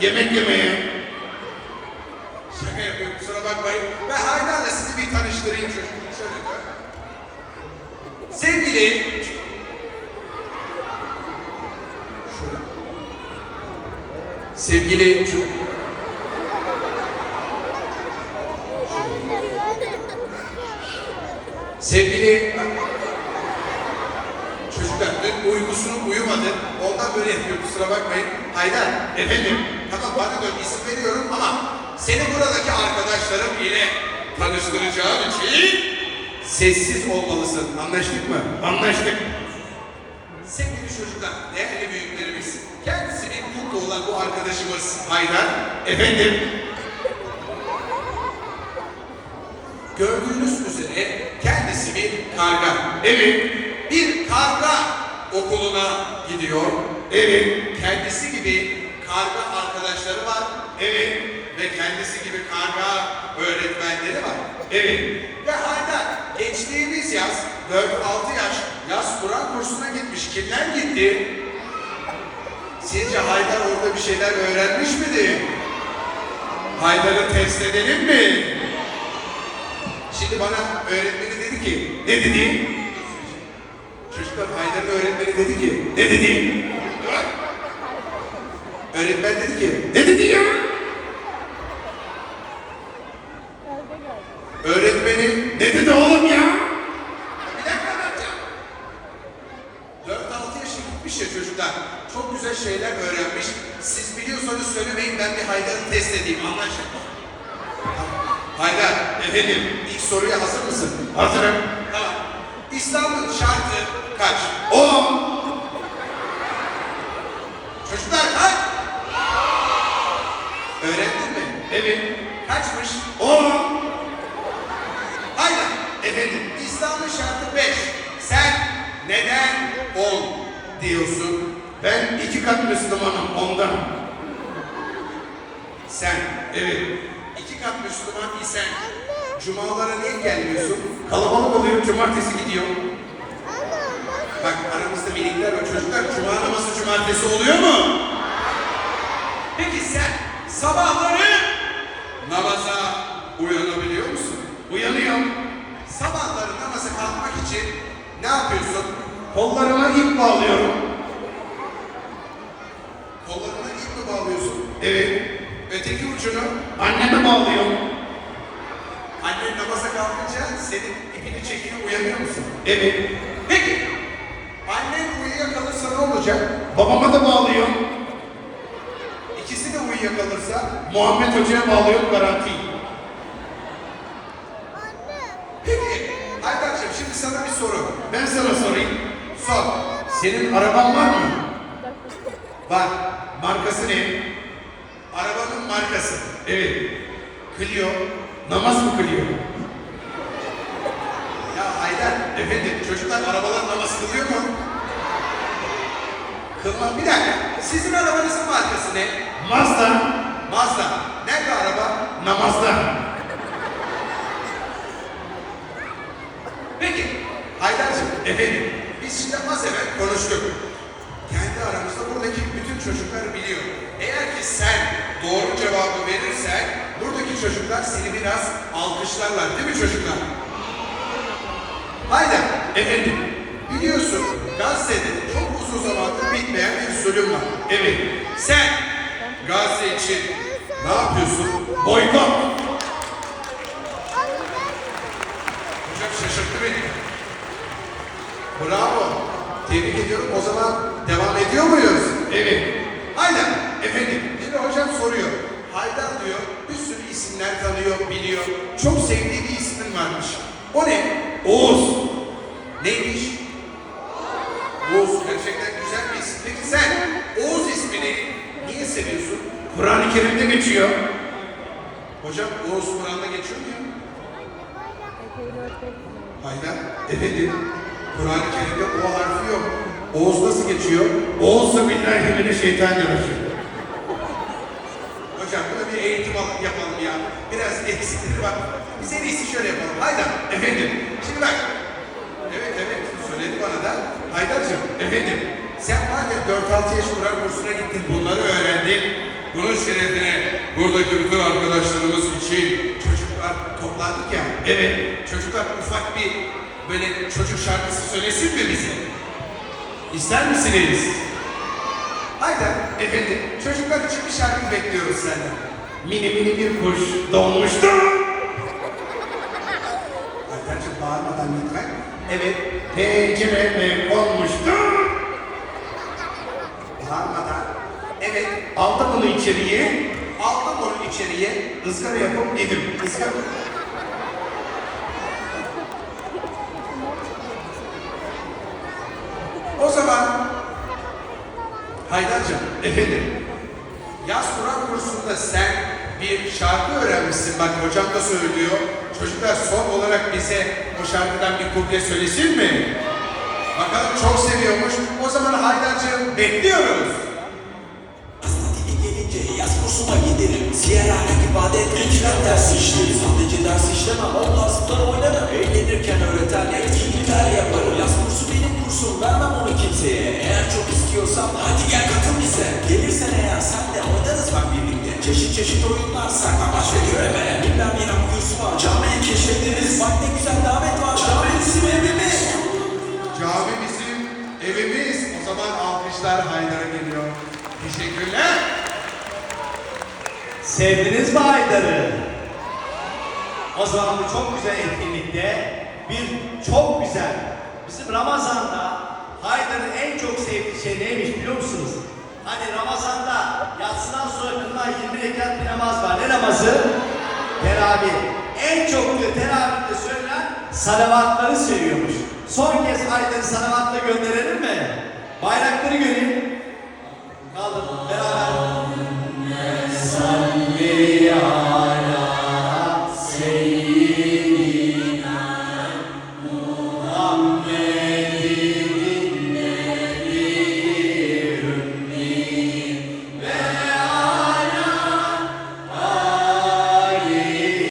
yemek yemeye. Şaka yapıyorum kusura bakmayın. Ben Haydar'la sizi bir tanıştırayım çocuklar. Şöyle dön. Sevgili... Sevgili... Sevgili... Dün uykusunu uyumadı. Ondan böyle yapıyor kusura bakmayın. Haydar efendim tamam bana dön isim veriyorum ama seni buradaki arkadaşlarım ile tanıştıracağım için sessiz olmalısın. Anlaştık mı? Anlaştık. Sevgili çocuklar, değerli büyüklerimiz, kendisinin mutlu olan bu arkadaşımız Haydar, efendim, gördüğünüz üzere kendisi bir karga. Evet. Bir karga okuluna gidiyor. Evet. Kendisi gibi karga arkadaşları var. Evet. Ve kendisi gibi karga öğretmenleri var. Evet. Ve Haydar geçtiğimiz yaz 4-6 yaş yaz Kur'an kursuna gitmiş. Kimler gitti? Sizce Haydar orada bir şeyler öğrenmiş midir? Haydar'ı test edelim mi? Şimdi bana öğretmeni dedi ki, Ne dedi? Haydar'ın öğretmeni dedi ki, Ne dedi? öğretmen dedi ki, Ne dedi ya? öğretmeni Ne dedi oğlum ya? Bir dakika anlatacağım. 4-6 yaşa gitmiş ya çocuklar. Çok güzel şeyler öğrenmiş. Siz biliyorsanız söylemeyin ben bir Haydar'ı test edeyim. Anlaşıldı mı? Haydar, efendim ilk soruya hazır mısın? Hazırım. İslam'ın şartı kaç? O. Çocuklar kaç? Öğrendin mi? Evet. Kaçmış? O. Haydar, efendim İslam'ın şartı 5. Sen neden 10 diyorsun? Ben iki kat Müslümanım ondan. Sen, evet, iki kat Müslüman isen cumalara niye gelmiyorsun? Kalabalık oluyor. Cumartesi gidiyor. Bak aramızda minikler var çocuklar. Cuma namazı cumartesi oluyor mu? Peki sen sabahları namaza uyanabiliyor musun? Uyanıyor. Sabahları namaza kalkmak için ne yapıyorsun? Kollarıma ip bağlıyorum. Kollarına ip mi bağlıyorsun? Evet. Öteki ucunu Anneme bağlıyorum. Senin ipini çekip uyanıyor musun? Evet. Peki annen uyuyakalırsa ne olacak? Babama da bağlıyorum. İkisi de uyuyakalırsa Muhammed Hoca'ya bağlıyorum garanti. Peki Haydar'cığım şimdi sana bir soru. Ben sana sorayım. Sor. Senin araban var mı? Var. Markası ne? Arabanın markası. Evet. Clio. Namaz mı Clio? Efendim çocuklar arabalar namaz kılıyor mu? Kılmaz. Bir dakika. Sizin arabanızın markası ne? Mazda. Mazda. Nerede araba? Namazda. Peki Haydar'cığım efendim biz şimdi az evvel konuştuk. Kendi aramızda buradaki bütün çocuklar biliyor. Eğer ki sen doğru cevabı verirsen buradaki çocuklar seni biraz alkışlarlar değil mi çocuklar? Efendim. biliyorsun Gazze'de çok uzun zamandır bitmeyen bir zulüm var. Evet. Sen Gazze için ne yapıyorsun? Boykot. Hocam şaşırttı beni. Bravo. Tebrik ediyorum. O zaman devam ediyor muyuz? Evet. Haydar. Efendim. Şimdi hocam soruyor. Haydar diyor. Bir sürü isimler tanıyor, biliyor. Çok sevdiği bir ismin varmış. O ne? Oğuz. Kerim'de geçiyor. Hocam Oğuz Kur'an'da geçiyor mu ya? Haydar. Efendim. Kur'an-ı Kerim'de O harfi yok. Oğuz nasıl geçiyor? Oğuz'sa billahi bile şeytan yarışıyor. Hocam buna bir eğitim alıp yapalım ya. Biraz eksikleri var. Biz en iyisi şöyle yapalım. Haydar. Efendim. Şimdi bak. Evet evet söyledi bana da. Haydar'cığım Efendim. sen madem 4-6 yaş Kur'an kursuna gittin bunları öğrendin. Bunun şerefine buradaki bütün arkadaşlarımız için çocuklar toplandık ya. Evet çocuklar ufak bir böyle çocuk şarkısı söylesin mi bize? İster misiniz? Haydi efendim çocuklar için bir şarkı bekliyoruz senden. Mini mini bir kuş donmuştu. Aytencim bağırmadan lütfen. Evet, pencereme konmuştu. Bağırmadan. Evet Aldım bunu içeriye, aldım onu içeriye. ızgara yapıp yedim. Iskar. O zaman Haydar'cığım Efendim, yaz Kur'an kursunda sen bir şarkı öğrenmişsin. Bak hocam da söylüyor. Çocuklar son olarak bize o şarkıdan bir kuple söylesin mi? Bakalım çok seviyormuş. O zaman Haydar'cığım bekliyoruz. Kursuma giderim Ziyarete ibadet ilgilen ders işlerim Sadece ders işlemem onlar zıplar oynarım. Eğlenirken öğreten etkinlikler yaparım. Yaz kursu benim kursum vermem onu kimseye. Eğer çok istiyorsan hadi gel katıl bize. Gelirsen eğer sen de oynarız bak birlikte. Çeşit çeşit oyunlar saklambaç ve göreme. Bilmem İrem kurs var camiyi keşfederiz. Bak ne güzel davet var cami bizim evimiz. Cami bizim evimiz. O zaman alkışlar Haydar'a geliyor. Teşekkürler. Sevdiniz mi Haydar'ı? O zaman bu çok güzel etkinlikte bir çok güzel bizim Ramazan'da Haydar'ın en çok sevdiği şey neymiş biliyor musunuz? Hani Ramazan'da yatsıdan sonra kılınan 20 rekat bir namaz var. Ne namazı? Teravih. En çok diyor teravihde söylenen salavatları söylüyormuş. Son kez Haydar'ı salavatla gönderelim mi? Bayrakları göreyim.